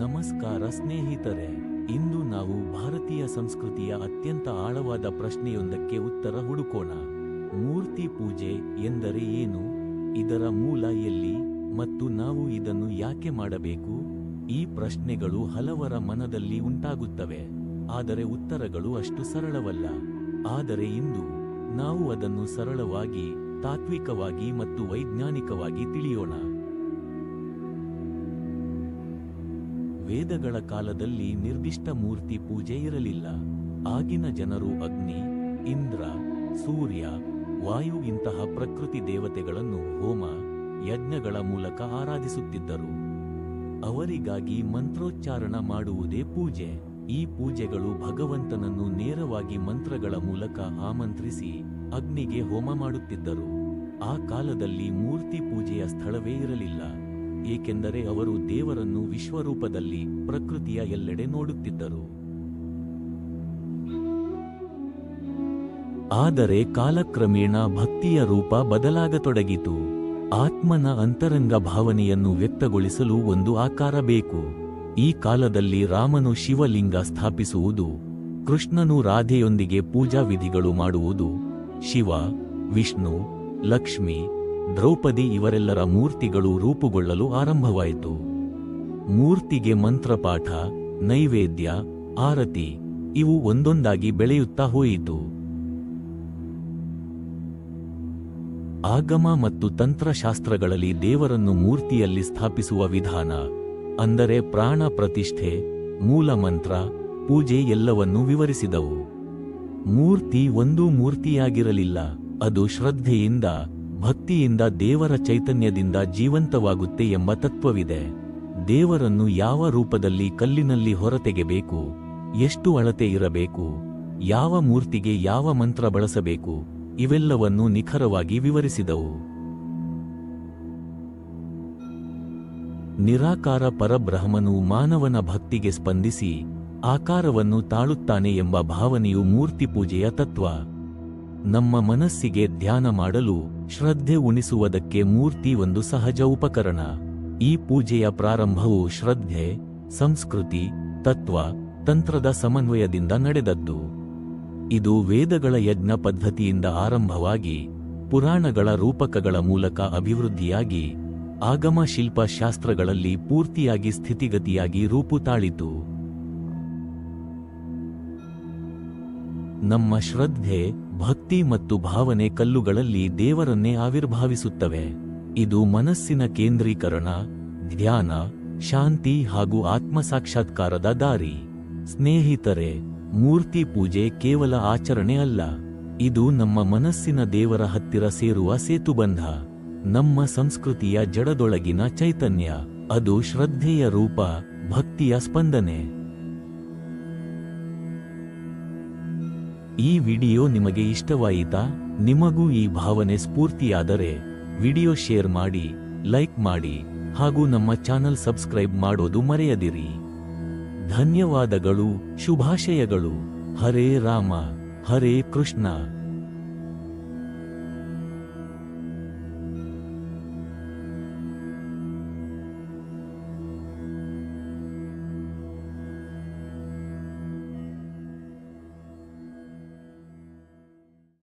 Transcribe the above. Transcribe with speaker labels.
Speaker 1: ನಮಸ್ಕಾರ ಸ್ನೇಹಿತರೆ, ಇಂದು ನಾವು ಭಾರತೀಯ ಸಂಸ್ಕೃತಿಯ ಅತ್ಯಂತ ಆಳವಾದ ಪ್ರಶ್ನೆಯೊಂದಕ್ಕೆ ಉತ್ತರ ಹುಡುಕೋಣ. ಮೂರ್ತಿ ಪೂಜೆ ಎಂದರೆ ಏನು? ಇದರ ಮೂಲ ಎಲ್ಲಿ ಮತ್ತು ನಾವು ಇದನ್ನು ಯಾಕೆ ಮಾಡಬೇಕು? ಈ ಪ್ರಶ್ನೆಗಳು ಹಲವರ ಮನದಲ್ಲಿ ಉಂಟಾಗುತ್ತವೆ, ಆದರೆ ಉತ್ತರಗಳು ಅಷ್ಟು ಸರಳವಲ್ಲ. ಆದರೆ ಇಂದು ನಾವು ಅದನ್ನು ಸರಳವಾಗಿ, ತಾತ್ವಿಕವಾಗಿ ಮತ್ತು ವೈಜ್ಞಾನಿಕವಾಗಿ ತಿಳಿಯೋಣ. ವೇದಗಳ ಕಾಲದಲ್ಲಿ ನಿರ್ದಿಷ್ಟ ಮೂರ್ತಿ ಪೂಜೆ ಇರಲಿಲ್ಲ. ಆಗಿನ ಜನರು ಅಗ್ನಿ, ಇಂದ್ರ, ಸೂರ್ಯ, ವಾಯು ಇಂತಹ ಪ್ರಕೃತಿ ದೇವತೆಗಳನ್ನು ಹೋಮ, ಯಜ್ಞಗಳ ಮೂಲಕ ಆರಾಧಿಸುತ್ತಿದ್ದರು. ಅವರಿಗಾಗಿ ಮಂತ್ರೋಚ್ಚಾರಣ ಮಾಡುವುದೇ ಪೂಜೆ. ಈ ಪೂಜೆಗಳು ಭಗವಂತನನ್ನು ನೇರವಾಗಿ ಮಂತ್ರಗಳ ಮೂಲಕ ಆಮಂತ್ರಿಸಿ ಅಗ್ನಿಗೆ ಹೋಮ ಮಾಡುತ್ತಿದ್ದರು. ಆ ಕಾಲದಲ್ಲಿ ಮೂರ್ತಿ ಪೂಜೆಯ ಸ್ಥಳವೇ ಇರಲಿಲ್ಲ. ಏಕೆಂದರೆ ಅವರು ದೇವರನ್ನು ವಿಶ್ವರೂಪದಲ್ಲಿ ಪ್ರಕೃತಿಯ ಎಲ್ಲೆಡೆ ನೋಡುತ್ತಿದ್ದರು. ಆದರೆ ಕಾಲಕ್ರಮೇಣ ಭಕ್ತಿಯ ರೂಪ ಬದಲಾಗತೊಡಗಿತು. ಆತ್ಮನ ಅಂತರಂಗ ಭಾವನೆಯನ್ನು ವ್ಯಕ್ತಗೊಳಿಸಲು ಒಂದು ಆಕಾರ ಬೇಕು. ಈ ಕಾಲದಲ್ಲಿ ರಾಮನು ಶಿವಲಿಂಗ ಸ್ಥಾಪಿಸುವುದು, ಕೃಷ್ಣನು ರಾಧೆಯೊಂದಿಗೆ ಪೂಜಾ ವಿಧಿಗಳು ಮಾಡುವುದು, ಶಿವ, ವಿಷ್ಣು, ಲಕ್ಷ್ಮಿ ದ್ರೌಪದಿ ಇವರೆಲ್ಲರ ಮೂರ್ತಿಗಳು ರೂಪುಗೊಳ್ಳಲು ಆರಂಭವಾಯಿತು. ಮೂರ್ತಿಗೆ ಮಂತ್ರಪಾಠ, ನೈವೇದ್ಯ, ಆರತಿ ಇವು ಒಂದೊಂದಾಗಿ ಬೆಳೆಯುತ್ತಾ ಹೋಯಿತು. ಆಗಮ ಮತ್ತು ತಂತ್ರಶಾಸ್ತ್ರಗಳಲ್ಲಿ ದೇವರನ್ನು ಮೂರ್ತಿಯಲ್ಲಿ ಸ್ಥಾಪಿಸುವ ವಿಧಾನ, ಅಂದರೆ ಪ್ರಾಣ ಪ್ರತಿಷ್ಠೆ, ಮೂಲ ಮಂತ್ರ, ಪೂಜೆ ಎಲ್ಲವನ್ನೂ ವಿವರಿಸಿದವು. ಮೂರ್ತಿ ಒಂದೂ ಮೂರ್ತಿಯಾಗಿರಲಿಲ್ಲ, ಅದು ಶ್ರದ್ಧೆಯಿಂದ ಭಕ್ತಿಯಿಂದ ದೇವರ ಚೈತನ್ಯದಿಂದ ಜೀವಂತವಾಗುತ್ತೆ ಎಂಬ ತತ್ವವಿದೆ. ದೇವರನ್ನು ಯಾವ ರೂಪದಲ್ಲಿ ಕಲ್ಲಿನಲ್ಲಿ ಹೊರತೆಗೆಬೇಕು, ಎಷ್ಟು ಅಳತೆ ಇರಬೇಕು, ಯಾವ ಮೂರ್ತಿಗೆ ಯಾವ ಮಂತ್ರ ಬಳಸಬೇಕು, ಇವೆಲ್ಲವನ್ನೂ ನಿಖರವಾಗಿ ವಿವರಿಸಿದವು. ನಿರಾಕಾರ ಪರಬ್ರಹ್ಮನು ಮಾನವನ ಭಕ್ತಿಗೆ ಸ್ಪಂದಿಸಿ ಆಕಾರವನ್ನು ತಾಳುತ್ತಾನೆ ಎಂಬ ಭಾವನೆಯು ಮೂರ್ತಿ ಪೂಜೆಯ ತತ್ವ. ನಮ್ಮ ಮನಸ್ಸಿಗೆ ಧ್ಯಾನ ಮಾಡಲು ಶ್ರದ್ಧೆ ಉಣಿಸುವುದಕ್ಕೆ ಮೂರ್ತಿ ಒಂದು ಸಹಜ ಉಪಕರಣ. ಈ ಪೂಜೆಯ ಪ್ರಾರಂಭವು ಶ್ರದ್ಧೆ, ಸಂಸ್ಕೃತಿ, ತತ್ವ, ತಂತ್ರದ ಸಮನ್ವಯದಿಂದ ನಡೆದದ್ದು. ಇದು ವೇದಗಳ ಯಜ್ಞ ಪದ್ಧತಿಯಿಂದ ಆರಂಭವಾಗಿ ಪುರಾಣಗಳ ರೂಪಕಗಳ ಮೂಲಕ ಅಭಿವೃದ್ಧಿಯಾಗಿ ಆಗಮ ಶಿಲ್ಪ ಶಾಸ್ತ್ರಗಳಲ್ಲಿ ಪೂರ್ತಿಯಾಗಿ ಸ್ಥಿತಿಗತಿಯಾಗಿ ರೂಪು ನಮ್ಮ ಶ್ರದ್ಧೆ, ಭಕ್ತಿ ಮತ್ತು ಭಾವನೆ ಕಲ್ಲುಗಳಲ್ಲಿ ದೇವರನ್ನೇ ಆವಿರ್ಭಾವಿಸುತ್ತವೆ. ಇದು ಮನಸ್ಸಿನ ಕೇಂದ್ರೀಕರಣ, ಧ್ಯಾನ, ಶಾಂತಿ ಹಾಗೂ ಆತ್ಮಸಾಕ್ಷಾತ್ಕಾರದ ದಾರಿ. ಸ್ನೇಹಿತರೆ, ಮೂರ್ತಿ ಪೂಜೆ ಕೇವಲ ಆಚರಣೆ ಅಲ್ಲ. ಇದು ನಮ್ಮ ಮನಸ್ಸಿನ ದೇವರ ಹತ್ತಿರ ಸೇರುವ ಸೇತುಬಂಧ. ನಮ್ಮ ಸಂಸ್ಕೃತಿಯ ಜಡದೊಳಗಿನ ಚೈತನ್ಯ. ಅದು ಶ್ರದ್ಧೆಯ ರೂಪ, ಭಕ್ತಿಯ ಸ್ಪಂದನೆ. ಈ ವಿಡಿಯೋ ನಿಮಗೆ ಇಷ್ಟವಾಯಿತಾ, ನಿಮಗೂ ಈ ಭಾವನೆ ಸ್ಫೂರ್ತಿಯಾದರೆ, ವಿಡಿಯೋ ಶೇರ್ ಮಾಡಿ, ಲೈಕ್ ಮಾಡಿ, ಹಾಗೂ ನಮ್ಮ ಚಾನಲ್ ಸಬ್ಸ್ಕ್ರೈಬ್ ಮಾಡೋದು ಮರೆಯದಿರಿ. ಧನ್ಯವಾದಗಳು, ಶುಭಾಶಯಗಳು. ಹರೇ ರಾಮ, ಹರೇ ಕೃಷ್ಣ.